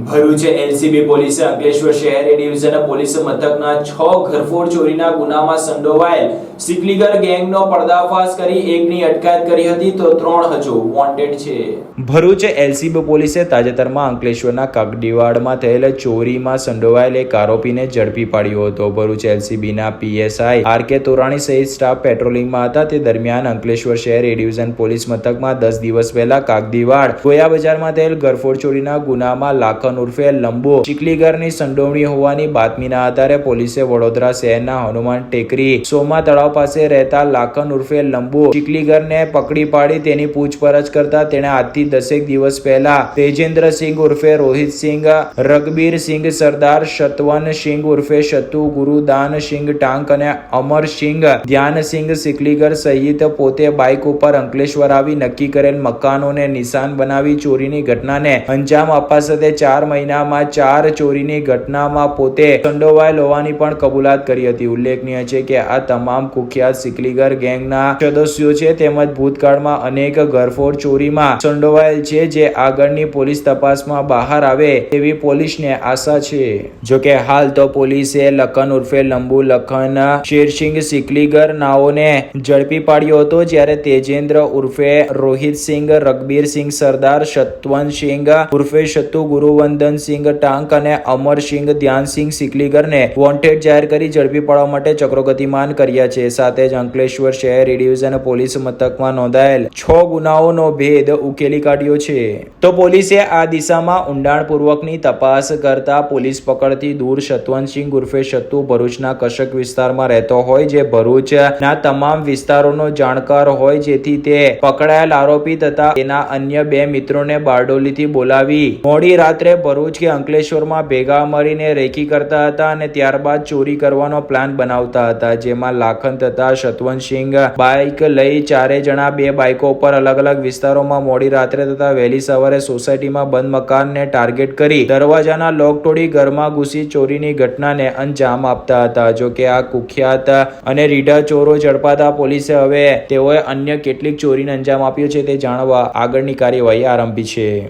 Bharuch LCB પોલીસે અંકલેશ્વર શહેર division police મથકના છ ઘરફોડ ચોરીના ગુનામાં સંડોવાયેલ સિકલીગર ગેંગનો પર્દાફાશ કરી એકની અટકાયત કરી હતી તો ત્રણ હજુ વોન્ટેડ છે. ભરૂચ એલસીબી પોલીસે તાજેતરમાં અંકલેશ્વરના કગડીવાડમાં થયેલ ચોરીમાં સંડોવાયેલ એક આરોપીને ઝડપી પાડ્યો હતો. ભરૂચ એલસીબીના પીએસઆઈ આર કે તોરાણી સહિત સ્ટાફ પેટ્રોલિંગમાં હતા. તે દરમિયાન અંકલેશ્વર શહેર ડિવિઝન પોલીસ મથકમાં દસ દિવસ પહેલા કાગદીવાડ ગોયા બજારમાં થયેલ ગરફોડ ચોરીના ગુનામાં લાખન ઉર્ફે લંબુ ચીખલીગરની સંડોવણી હોવાની બાતમીના આધારે પોલીસે વડોદરા શહેરના હનુમાન ટેકરી સોમા તળાવ પાસે રહેતા લાખન ઉર્ફે લંબુ ચીખલીગરને પકડી પાડી તેની પૂછપરછ કરતા તેણે આજથી દસેક દિવસ પહેલા તેજેન્દ્રસિંહ ઉર્ફે રોહિતસિંહ રગબીરસિંહ સરદાર શતવનસિંહ ઉર્ફે શતુ ગુરુદાનસિંહ ટાંક અને અમર સિંઘ ધ્યાનસિંહ સિકલીગર સહિત પોતે બાઇક ઉપર અંકલેશ્વર આવી નક્કી કરેલ મકાનોને નિશાન બનાવી ચોરીની ઘટનાને અંજામ આપવા સાથે ચાર મહિનામાં ચાર ચોરીની ઘટનામાં પોતે સંડોવાયેલ હોવાની પણ કબૂલાત કરી હતી. ઉલ્લેખનીય છે કે આ તમામ કુખ્યાત સિકલીગર ગેંગના સદસ્યો છે. તેમજ ભૂતકાળમાં અનેક ઘરફોડ ચોરીમાં સંડોવાયેલ છે જે આગળની પોલીસ તપાસમાં બહાર આવે તેવી પોલીસને આશા છે. જોકે હાલ તો પોલીસે લખન ઉર્ફે લંબુ લખન શેરસિંહ સિકલીગર નાઓને ઝડપી પાડ્યો હતો, જ્યારે તેજેન્દ્ર ઉર્ફે રોહિતસિંહ રગબીરસિંહ સરદાર સત્વનસિંહ ઉર્ફે શત્રુ ગુરુવંદનસિંહ ટાંક અને અમરસિંહ ધ્યાનસિંહ સિકલીગરને વોન્ટેડ જાહેર કરી ઝડપી પાડવા માટે ચક્રો કર્યા છે. સાથે જ અંકલેશ્વર શહેર ડિવિઝન પોલીસ મથકમાં નોંધાયેલ છ ગુનાઓનો ભેદ ઉકેલી કાઢ્યો છે. તો પોલીસે આ દિશામાં ઊંડાણપૂર્વકની તપાસ કરતા પોલીસ પકડથી દૂર સત્વનસિંહ ઉર્ફે સત્તુ ભરૂચના કશક વિસ્તારમાં રહેતો હોય, જે ભરૂચના તમામ વિસ્તારોનો જાણકાર હોય, જેથી તે પકડાયેલ આરોપી તથા તેના અન્ય બે મિત્રોને બારડોલીથી બોલાવી મોડી રાત્રે ભરૂચ કે અંકલેશ્વરમાં ભેગા મળીને રેકી કરતા હતા અને ત્યારબાદ ચોરી કરવાનો પ્લાન બનાવતા હતા, જેમાં લાખન તથા શતવંતસિંહ બાઇક લઈ ચારે જણા બે બાઇકો પર અલગ અલગ વિસ્તારોમાં મોડી રાત્રે તથા વહેલી સવારે સોસાયટીમાં બંધ મકાનને ટાર્ગેટ કરી દરવાજાના લોક તોડી ઘરમાં ઘૂસી ચોરીની ઘટનાને અંજામ આપતા હતા. જો કે આ કુખ્યાત અને રીઢા ચોરો ઝડપાતા પોલીસે હવે તેઓએ અન્ય કેટલીક ચોરીને અંજામ આપ્યો છે તે જાણવા આગળની કાર્યવાહી આરંભી છે.